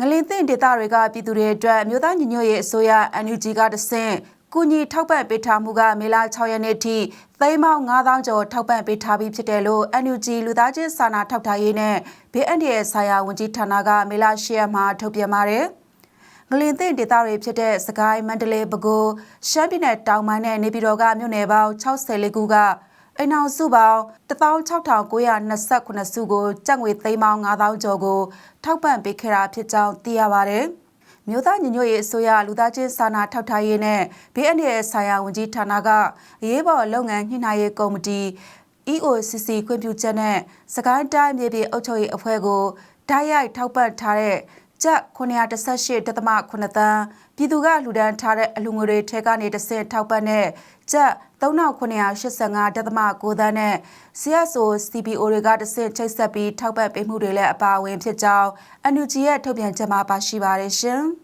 ငလင်းသင့်ဒေသတွေကပြည်သူတွေအတွက်မြို့သားညီညွတ်ရေးအစိုးရ NUG ကတဆင့်ကုညီထောက်ပံ့ပေးထားမှုကမေလ6ရက်နေ့ထိသိန်းပေါင်း9000ကျော်ထောက်ပံ့ပေးထားပြီးဖြစ်တယ်လို့ NUG လူသားချင်းစာနာထောက်ထားရေးနဲ့ဘေးအန္တရာယ်ဆိုင်ရာဝန်ကြီးဌာနကမေလ10ရက်မှာထုတ်ပြန်ပါတယ်။ငလင်သင့်ဒေသတွေဖြစ်တဲ့စကိုင်းမန္တလေးပဲခူးရှမ်းပြည်နယ်တောင်ပိုင်းနဲ့နေပြည်တော်ကမြို့နယ်ပေါင်း64ခုက အိမ်အောင်စုပေါင်း16928စုကိုကျပ်ငွေသိန်းပေါင်း9000ကျော်ကိုထောက်ပံ့ပေးခဲ့တာဖြစ်ကြောင်းသိရပါတယ်။မြို့သားညီညွတ်ရေးအစိုးရလူသားချင်းစာနာထောက်ထားရေးနဲ့ဘေးအန္တရာယ်ဆိုင်ရာဝန်ကြီးဌာနကအရေးပေါ်လုပ်ငန်းညှိနှိုင်းရေးကော်မတီ EOCC ခွင့်ပြုချက်နဲ့စကိုင်းတိုင်းမြေပြည်အုပ်ချုပ်ရေးအဖွဲ့ကိုဓာတ်ရိုက်ထောက်ပံ့ထားတဲ့ ကျပ်918.8တန်းပြည်သူကလှူဒန်းထားတဲ့အလူငွေတွေထဲကနေတစ်ဆင့်ထောက်ပံ့တဲ့ကျပ်3985.9တန်းနဲ့ CSO CPO တွေကတစ်ဆင့်ချိတ်ဆက်ပြီးထောက်ပံ့ပေးမှုတွေလည်းအပါအဝင်ဖြစ်ကြောင်း NUG ရဲ့ထုတ်ပြန်ချက်မှာပါရှိပါတယ်ရှင်။